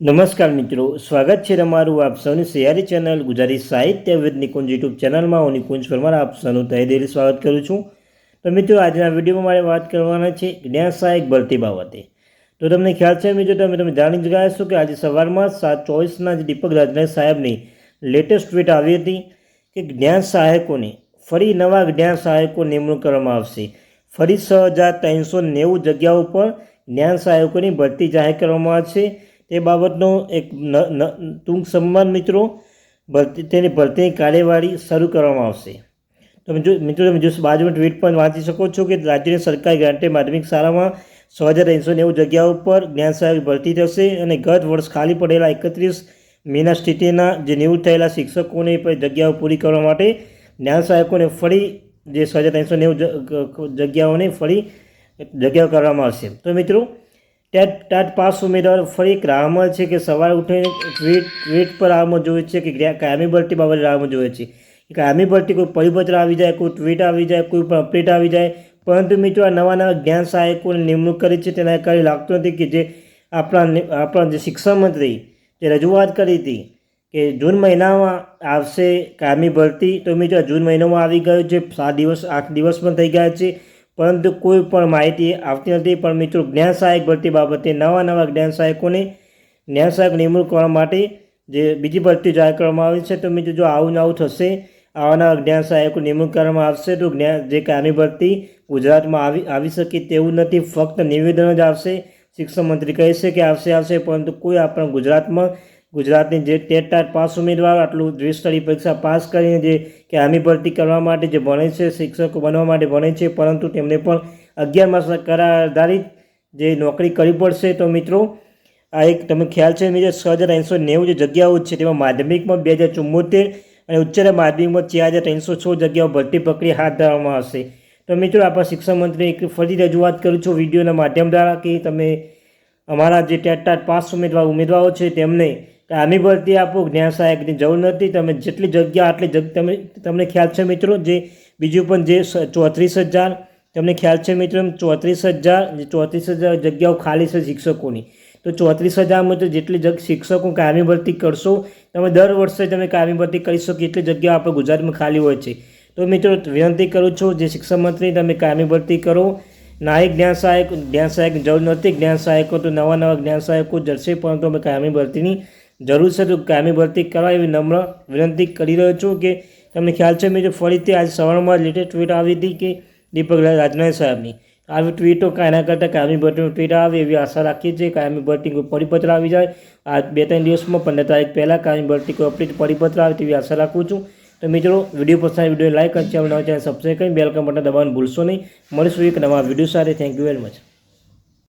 નમસ્કાર મિત્રો, સ્વાગત છે તમારું આપ સૌની સૈયારી ચેનલ ગુજરાતી સાહિત્ય વિદ નિકુંજ યુટ્યુબ ચેનલમાં. હું નિકુંજ પરમાર, આપ સૌનું તહે દિલ સ્વાગત કરું છું. તો મિત્રો, આજના વિડીયોમાં મારે વાત કરવાના છે જ્ઞાન સહાયક ભરતી બાબતે. તો તમને ખ્યાલ છે મિત્રો, તમે તમે જાણી જ ગયા છો કે આજે સવારમાં સાત ચોવીસના જે દીપક રાજનાથ સાહેબની લેટેસ્ટ ટ્વીટ આવી હતી કે જ્ઞાન સહાયકોને ફરી નવા જ્ઞાન સહાયકો નિમણૂક કરવામાં આવશે. ફરી છ હજાર ત્રણસો નેવું જગ્યાઓ પર જ્ઞાન સહાયકોની ભરતી જાહેર કરવામાં આવશે. તે બાબતનો એક ટૂંક સન્માન મિત્રો, ભરતી, તેની ભરતીની કાર્યવાહી શરૂ કરવામાં આવશે. તમે જો, મિત્રો, તમે જો બાજુમાં ટ્વીટ પણ વાંચી શકો છો કે રાજ્યની સરકારી ગ્રાન્ટે માધ્યમિક શાળામાં છ હજાર ત્રણસો નેવું જગ્યાઓ પર જ્ઞાન સહાયક ભરતી થશે અને ગત વર્ષ ખાલી પડેલા એકત્રીસ મેના સ્થિતિના જે નિવૃત્ત થયેલા શિક્ષકોને જગ્યાઓ પૂરી કરવા માટે જ્ઞાન સહાયકોને ફરી જે છ હજાર ત્રણસો નેવું જગ્યાઓને ફરી જગ્યાઓ કરવામાં આવશે. તો મિત્રો ટેટ, ટાટ પાસ ઉમેદવાર ફરી એક રાહમાં છે કે સવારે ઉઠીને ટ્વીટ ટ્વીટ પર આમાં જોઈએ છે કે કાયમી ભરતી બાબતે રાહમાં જોઈએ છે. કે કાયમી ભરતી કોઈ પરિપત્ર આવી જાય, કોઈ ટ્વીટ આવી જાય, કોઈ પણ અપડેટ આવી જાય. પરંતુ મિત્રો, આ નવા નવા જ્ઞાન સહાયકોની નિમણૂક કરી છે. તેના કારણે લાગતું નથી કે જે આપણા આપણા જે શિક્ષણ મંત્રી જે રજૂઆત કરી હતી કે જૂન મહિનામાં આવશે કાયમી ભરતી. તો મિત્રો જૂન મહિનામાં આવી ગયો છે. સાત દિવસ, આઠ દિવસ પણ થઈ ગયા છે. પરંતુ કોઈ પણ માહિતી આવતી નથી. પણ મિત્રો, જ્ઞાન સહાયક ભરતી બાબતે નવા નવા જ્ઞાન સહાયકોને જ્ઞાન સહાયક નિમણૂક કરવા માટે જે બીજી ભરતી જાહેર કરવામાં આવી છે, તો મિત્રો જો આવું ને આવું થશે, આવા નવા જ્ઞાન સહાયકો નિમણૂક કરવામાં આવશે, તો જ્ઞાન જે કાયમી ભરતી ગુજરાતમાં આવી આવી શકે તેવું નથી. ફક્ત નિવેદન જ આવશે. શિક્ષણ મંત્રી કહે છે કે આવશે આવશે, પરંતુ કોઈ આપણા ગુજરાતમાં ગુજરાતની જે ટેટ ટાટ પાસ ઉમેદવારો આટલું દ્વિસ્તરીય પરીક્ષા પાસ કરીને જે કે કાયમી ભરતી કરવા માટે જે ભણે છે, શિક્ષકો બનવા માટે ભણે છે, પરંતુ તેમને પણ અગિયાર માસ કરાર આધારિત જે નોકરી કરવી પડશે. તો મિત્રો, આ એક તમે ખ્યાલ છે મિત્રો, છ હજાર ત્રણસો નેવું જે જગ્યાઓ છે તેમાં માધ્યમિકમાં બે હજાર ચુમ્મોતેર અને ઉચ્ચતર માધ્યમિકમાં ચાર હજાર ત્રણસો છ જગ્યાઓ ભરતી પ્રક્રિયા હાથ ધરવામાં આવશે. તો મિત્રો, આપણા શિક્ષણ મંત્રી એક ફરી રજૂઆત કરું છું વિડીયોના માધ્યમ દ્વારા કે તમે અમારા જે ટેટ ટાટ પાસ ઉમેદવાર ઉમેદવારો છે તેમને કાયમી ભરતી આપો જ્ઞાન સહાયકની જરૂર નથી, તમે જેટલી જગ્યા, આટલી જગ્યા તમે, તમને ખ્યાલ છે મિત્રો, જે બીજું પણ જે ચોત્રીસ હજાર, તમને ખ્યાલ છે મિત્રો ચોત્રીસ હજાર, જે ચોત્રીસ હજાર જગ્યાઓ ખાલી છે શિક્ષકોની. તો ચોત્રીસ હજારમાં તો જેટલી જગ, શિક્ષકો કાયમી ભરતી કરશો, તમે દર વર્ષે તમે કાયમી ભરતી કરી શકો એટલી જગ્યાઓ આપણે ગુજરાતમાં ખાલી હોય છે. તો મિત્રો, વિનંતી કરું છું જે શિક્ષણ મંત્રી તમે કાયમી ભરતી કરો, નાયક જ્ઞાન સહાયક જ્ઞાન સહાયક જરૂર નથી જ્ઞાન સહાયકો તો નવા નવા જ્ઞાન સહાયકો જશે પરંતુ અમે કાયમી ભરતીની જરૂર છે તો કાયમી ભરતી કરવા એવી નમ્ર વિનંતી કરી રહ્યો છું કે તમને ખ્યાલ છે મિત્રો ફરીથી આજે સવારમાં લેટેસ્ટ ટ્વીટ આવી હતી કે દીપક રાજનાથ સાહેબની. આવી ટ્વીટો એના કરતાં કાયમી ભરતીનું ટ્વીટ આવે એવી આશા રાખીએ છીએ કાયમી ભરતી કોઈ પરિપત્ર આવી જાય. આ બે ત્રણ દિવસમાં પંદર તારીખ પહેલાં કાયમી ભરતી કોઈ અપડેટ પરિપત્ર આવે તેવી આશા રાખું છું. તો મિત્રો, વીડિયો પસંદ વીડિયો લાઇક ચેનલ નવા ચેનલ સબસ્ક્રાઈબ કરી બેલકમ બટન દબાવવાનું ભૂલશો નહીં. મળીશું એક નવા વીડિયો સાથે. Thank you very much